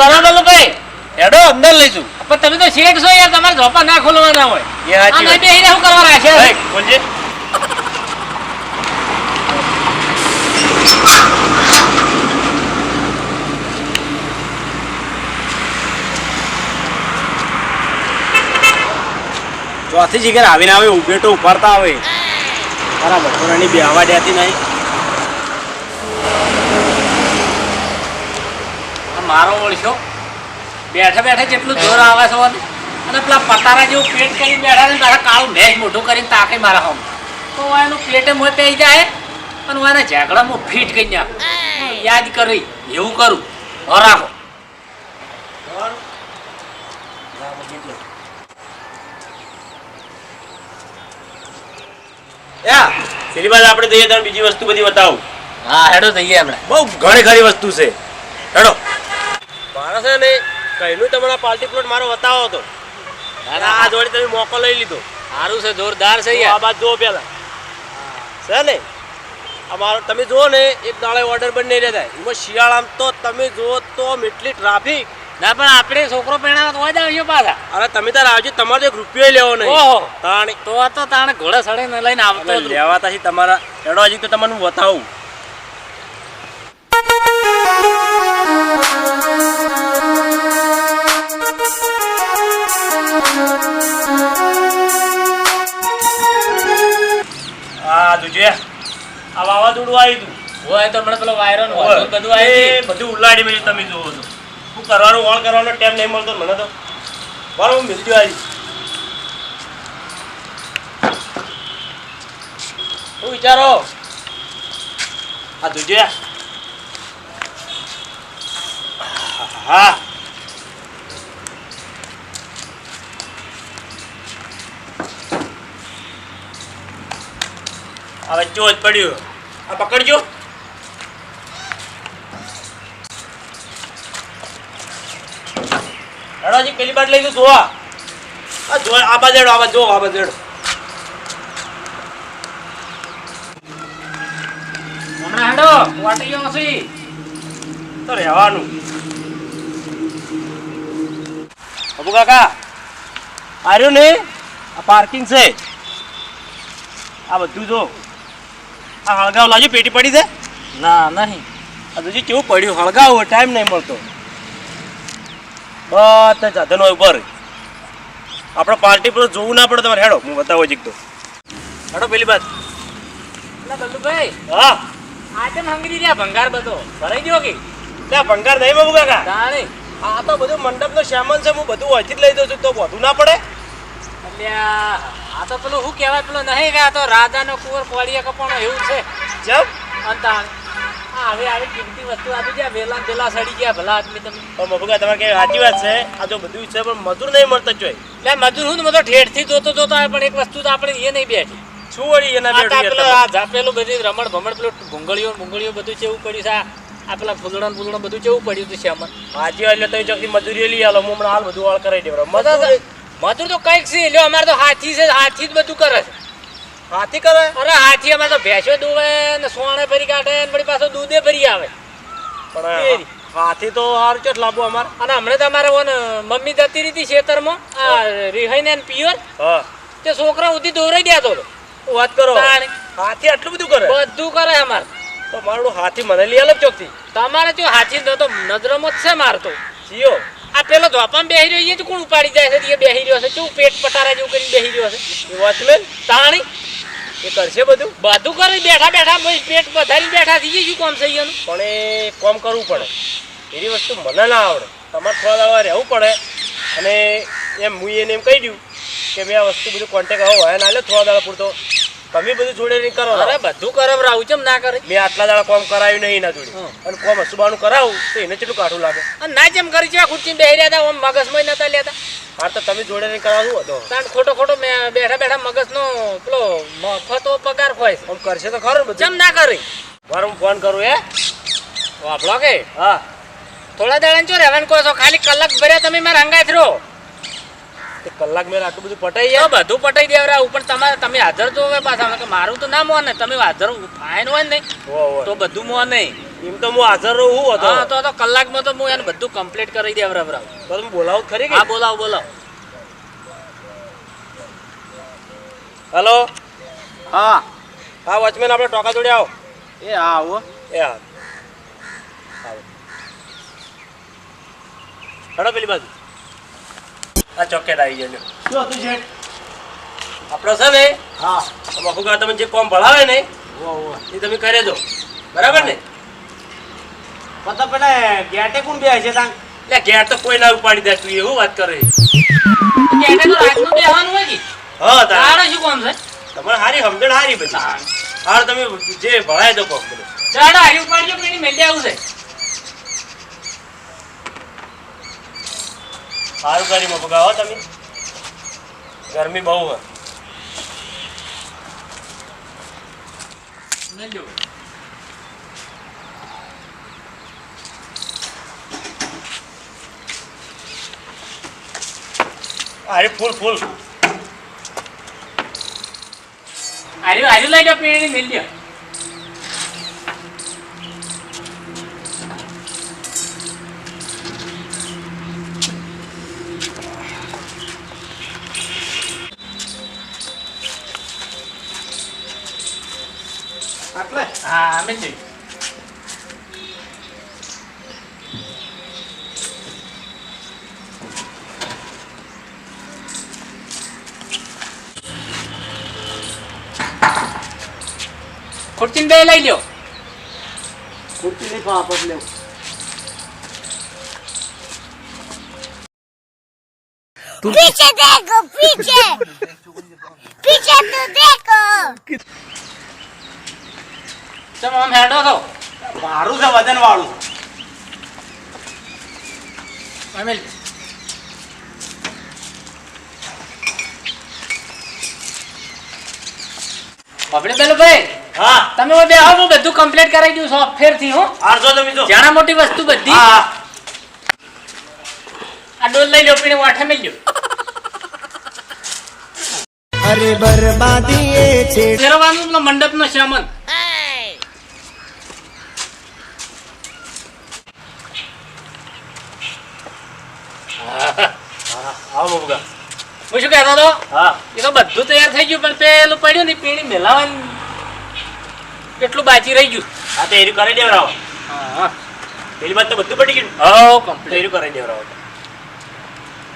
કરો બોલો ભાઈ હેડો અંદર લઈશું. પણ તમે તો શેઠ છો યાર તમારે ઝોપા ના ખોલવાના હોય. એ સાચી આ નહીં બેહીને કરવાના છે? ભાઈ ખોલજે ચોથી જીગર આવીને આવે ઉભેટો ઉપાડતા આવે. તારા બપોરાની બેહવા દેતી નહીં. મારો ઓળશો બેઠે બેઠે જેટલું જોર આવે છે અને પેલા પતારા જેવું પેટ કરી બેઠા ને તારા કાળું ભેંસ મોઢું કરીને તાકે મારા હમ. તો એનું પેટે મોં પેઈ જાય અને હું એના ઝાકડામાં ફીટ કરી નાખું. યાદ કરી એવું કરું. રાખો આપણે જઈએ બીજી વસ્તુ બધી બતાવું. હા હેડો જઈએ હમણાં. બહુ ઘણી ખરી વસ્તુ છે. હેડો. મારા છે ને કહીનું તમારા પાર્ટી પ્લોટ મારો બતાવો હતો આ જોડે તમે મોકો લઈ લીધો. સારું છે જોરદાર છે આ બાજુ જુઓ પેલા છે ને? અમારો તમે જુઓ ને એક દાડે ઓર્ડર બંધ નહીં રહેતા. એમાં શિયાળામાં તો તમે જુઓ તો એટલી ટ્રાફિક ના પણ આપણે છોકરો પહેણા તો હોય આવજો પાછા. અરે તમે તાર આવજો તમારે એક રૂપિયો લેવો નહીં. ઓહો. તાણી તો આ તો તાણે ઘોડે સડીને લઈને આવતો. લેવાતા તમારા હેડો હજી તો તમને હું બતાવું. જોજે. આ વાવાઝોડું આવ્યું હતું. હોય તો હમણાં પેલો વાયરો ને ઓય, બધું બધું આવી બધું ઉલાડી મેં તમે જોવો છો શું કરવાનું વળ કરવાનો ટાઈમ નહીં મળતો મને તો. બરાબર હું મિલજો આવી. શું વિચારો? આ જોજે. હા. હવે ચોજ જ પડ્યું. આ પકડજો. હેડોજી પેલી બાદ લઈ જોવા. આ જો આ બાજુ હેડો, આ જો આ બાજુ હેડો. હમણાં હેડો તો રહેવાનું. અબુ કાકા આર્યું ને આ પાર્કિંગ છે. આ બધું જો. આ હળગાવ લાજો પેટી પડી છે ના નહીં. આ હજી કેવું પડ્યું હળગાવ ટાઈમ નહીં મળતો. બધા સાધનો ઉપર આપણે પાર્ટી પર જોવું ના પડે તમારે. હેડો હું બતાવો જીક તો. હેડો પેલી વાત એટલે હા? આ કેમ હંગરી રહ્યા ભંગાર બધો. ભરાઈ ગયો કે? ત્યાં ભંગાર નહીં બાબુ કાકા. આ તો બધું મંડપનો સામાન છે હું બધું અહીંથી જ લઈ દઉં છું તો વધુ ના પડે? અલ્યા આ તો પેલું શું કહેવાય? પેલું નહીં કે આ તો રાજાનો કુંવર કોળીએ કપાણો એવું છે. જબ અંતાણ હવે આવી કિંમતી વસ્તુ આપી ગયા વેલા વેલા સડી ગયા ભલા આદમી તમે. પણ બબુકા તમારે કે સાચી વાત છે? આ તો બધું છે પણ મજૂર નહીં મળતો જોઈ એટલે મજૂર હું મતલબ ઠેઠથી જોતો જોતો પણ એક વસ્તુ તો આપણે એ નહીં બેઠી. શું વળી એના બેઠું આ ઝાપેલું બધી રમણ ભમણ પેલું ભૂંગળીઓ ભૂંગળીઓ બધું ચેવું પડ્યું છે. આ પેલા ફૂલડણ ફૂલડણ બધું ચેવું પડ્યું હતું શ્યામન વાત એટલે તો ચોકી મજૂરી લઈ આલો હું હમણાં હાલ બધું વાળ કરાવી દેવા મજૂર મજૂર તો કંઈક છે લ્યો અમારે તો હાથી છે હાથી જ બધું કરે છે. હાથી કરે? અરે હાથી અમારે તો ભેંસો દુવે ને સોણે ફરી કાઢે ને વળી પાછો દૂધે ફરી આવે. પણ હાથી તો હારું ચોટ લાવવું અમારે. અને હમણાં તો અમારે ઓને મમ્મી જતી રીતી ખેતરમાં આ રિહાઈને ને પિયર. તે છોકરા સુધી દોરાઈ દેતો તો. વાત કરો. હાથી આટલું બધું કરે? બધું કરે અમારે. તો મારું હાથી મને લઈ આલો ચોકથી. તમારે જો હાથી તો નજરમાં જ છે મારતો જીઓ. આ પેલો ધોપામાં બેહી રહ્યો છે કોણ ઉપાડી જાય છે એ બેહી રહ્યો છે. કેવું પેટ પટારા જેવું કરીને બેહી રહ્યો છે? વોચમેન તાણી એ કરશે બધું? બધું કરે બેઠા બેઠા પેટ વધારી બેઠા થઈ ગયું શું કામ છે એનું પણ એ કોમ કરવું પડે. એવી વસ્તુ મને ના આવડે. તમારે થોડા દાડા રહેવું પડે. અને એમ હું એને એમ કહી દઉં કે મેં આ વસ્તુ બધું કોન્ટેક આવો હોય ના લે થોડા દાડા પૂરતો. તમે બધું જોડે નહીં કરો અરે બધું કરમ રાવું ચમ ના કરે? મેં આટલા દાડા કોમ કરાવ્યું નહીં એના જોડે. અને કોમ હસુબાનું કરાવું તો એને કેટલું કાઠું લાગે? અને ના જેમ કરી છે ખુરચી બેહી રહ્યા હતા આમ મગજમાં નતા લેતા. હા તો તમે જોડે નહીં કરાવવું હતો તાણ ખોટો ખોટો મેં બેઠા બેઠા મગજનો પેલો મફતો પગાર ખોય ઓમ કરશે તો ખરું બધું. ચમ ના કરે? મારે હું ફોન કરું એ વાપડો કે? હા. થોડા દાડા ચો રહેવાનું કહો છો ખાલી કલાક ભર્યા તમે મારા રહો. તે કલાક મેં આટલું બધું પટાઈ જાય બધું પટાઈ દેવરાવું પણ તમારે તમે હાજર તો હવે પાછા કે મારું તો ના મોને તમે હાજર ફાઈન હોય ને. તો બધું મો નહીં એમ તો હું હાજર રહું હું હતો. હા તો તો કલાકમાં તો હું એને બધું કમ્પ્લીટ કરી દે બરાબર તો તમે બોલાવો ખરી કે? હા બોલાવો બોલાવો. હલો? હા. હા વોચમેન આપણે ટોકા જોડે આવો. એ હા આવો. એ હા. આવો. હડો પેલી બાજુ. આ ચોકેટ આવી ગયો શું હતું શેઠ આપણો છે ને હા. મફુકા તમે જે કોમ ભણાવે ને એ તમે કરે દો. બરાબર ને? મતલબ પેલા ગેટે કોણ બે છે તાંગ એટલે ઘેર તો કોઈ ના ઉપાડી દે તું એવું વાત કરે. એને તો રાતનું બેહવાનું હોય કે? હા તારે શું કોમ છે? તમારે હારી સમજણ હારી બધી. હાર તમે જે ભણાય દો કોમ બધું ચાડા હારી ઉપાડજો કે એની મેંડે આવું છે? સારું કરી મફુકા હો તમે. ગરમી બહુ હોય. મેંડો. અરે ફૂલ ફૂલ. હારી હારી લઈ જાઓ પીણી મેંડ્યો à mấy chị खुर्ची बे लाई लियो खुर्ची नहीं वापस ले पीछे देखो पीछे पीछे तू देखो તમે આમ હેડો છો? મારું છે વજન વાળું અમે આપણે પેલો ભાઈ હા. તમે હવે બેહો હું બધું કમ્પ્લીટ કરાવી દઉં સોફ્ટવેરથી હું. આરજો તમે જો. જાણા મોટી વસ્તુ બધી. હા. આ ડોલ લઈ લો પીને વાઠે મેલ લ્યો. અરે બરબાદી એ છે. ફેરવાનું મંડપ નો સામાન. હું શું કહેતો હતો? હા. એ તો બધું તૈયાર થઈ ગયું પણ પેલું પડ્યું ને પીણી મેલાવાનું. કેટલું બાકી રહી ગયું? આ તો એરું કરી દેવરાવો. હા. પેલી વાત તો બધું પડી ગયું હા કમ્પ્લીટ એરું કરી દેવરાવો.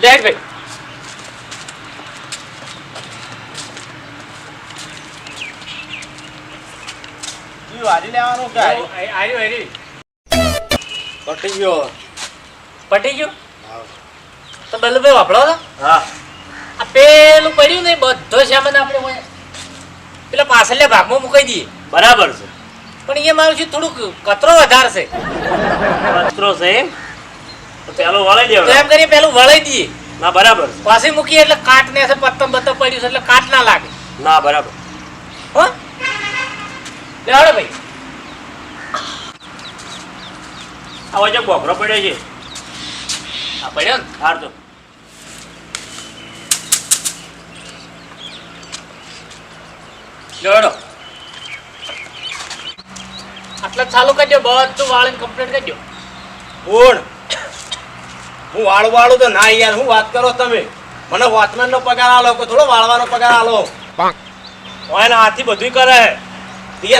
લે હેડ ભાઈ. પટી ગયો. પટી ગયું? તો બલ્લુભાઈ વાપરો તો. હા. આ પેલું પડ્યું ને બધો સામાન આપણે પેલા પાછળના ભાગમાં મુકાઈ દઈએ. બરાબર છે. પણ એ મારું છે થોડુંક કચરો વધારે છે. કચરો છે એમ? પેલો વળાઈ દેવો એમ કરીએ પેલું વળાઈ દઈએ. ના બરાબર પાછી મૂકીએ એટલે કાટ ને પત્તમ બત્તમ પડ્યું છે એટલે કાટ ના લાગે. ના બરાબર. હો? લે ભાઈ. આ વચ્ચે બોકરો પડ્યો છે. આ પડ્યો ને? હાર તો લેવડો આટલા ચાલુ કરજો બધું વાળીને કમ્પ્લીટ કરજો. કોણ હું વાળું વાળું તો ના યાર હું વાત કરો તમે? મને વોચમેન નો પગાર આલો કે થોડો વાળવાનો પગાર આલો? હાથી બધું કરે.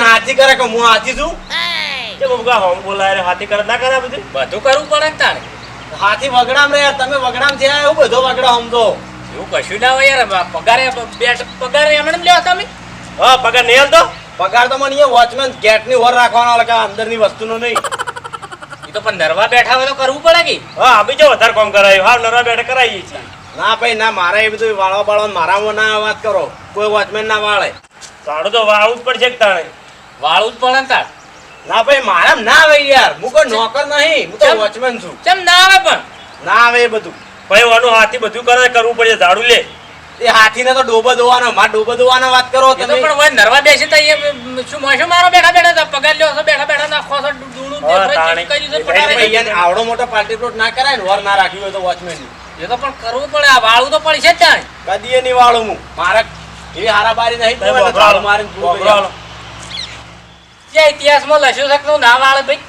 હાથી કરે કે હું હાથી છું? મફુકા હોમ બોલાય હાથી કરે ના કરે બધું બધું કરવું પડે ને હાથી વગડામ રે યાર તમે વગડામ થયા એવું બધો વગડા સમજો એવું કશું ના હોય યાર પગારે બે પગાર એમણે લેવા તમે. હા પગાર નહીં હાલતો પગાર તો મને વોચમેન ગેટની ઓર રાખવાનો કે અંદરની વસ્તુનો નહીં. એ તો પણ નરવા બેઠા હોય તો કરવું પડે કે? હા આપી જો વધારે કામ કરાયું. હા નરવા બેઠા કરાવી છે ના ભાઈ ના મારા એ બધું વાળવા બાળવા મારામાં ના વાત કરો. કોઈ વોચમેન ના વાળે. તારું તો વાળવું જ પડશે કે તાણે? વાળવું જ પડે ને તાર. ના ભાઈ મારા ના આવે યાર. હું કોઈ નોકર નહીં. હું તો વોચમેન છું. કેમ ના આવે પણ. ના આવે એ બધું. ભાઈ વાનું હાથી બધું કરે કરવું પડશે. ઝાડુ લે. એ હાથીને તો ડોબો દોવાનો માર ડોબો દોવાનો વાત કરો તમે. પણ હોય નરવા બેસી તો શું મોશો મારો બેઠા બેઠા તો? પગાર લ્યો છો બેઠા બેઠા નાખો છો ડૂડું દેખાય, તાણે. છે, એ પટારે ભાઈ આવડો મોટો પાર્ટી પ્લોટ ના કરાય ને વર ના રાખ્યું હોય તો વોચમેન એ તો પણ કરવું પડે આ વાળું તો પડશે જ ત્યાં. કદી નહીં વાળું હું મારા એવી હારાબારી નહીં વપરાવો. મારીને પૂરું. જે ઇતિહાસમાં લખ્યું છે કે ના વાળે ભાઈ?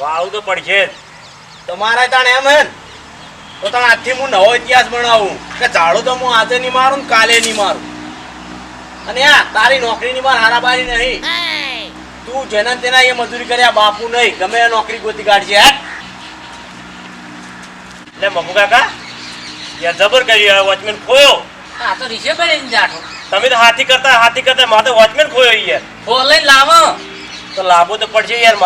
વાળું તો પડશે જ. તમારે તાણ એમ હે ને? તો આજથી હું નવો ઇતિહાસ બનાવું કે ઝાડો તો હું આજે નહીં મારું ને કાલે નહીં મારું. અને આ તારી નોકરીની માર હારાબારી નહીં. તું જેના તેના એ મજૂરી કર્યા બાપુ નહીં. ગમે એ નોકરી ગોતી કાઢજે એટલે મમ્મુ કાકા યાર જબર કર્યું વોચમેન ખોયો. હા તો રીસે ભાઈ જાઠો તમે તો હાથી કરતા હાથી કરતા મારે વોચમેન ખોયો યાર. બોલે લાવો. તો લાભો તો પડશે યાર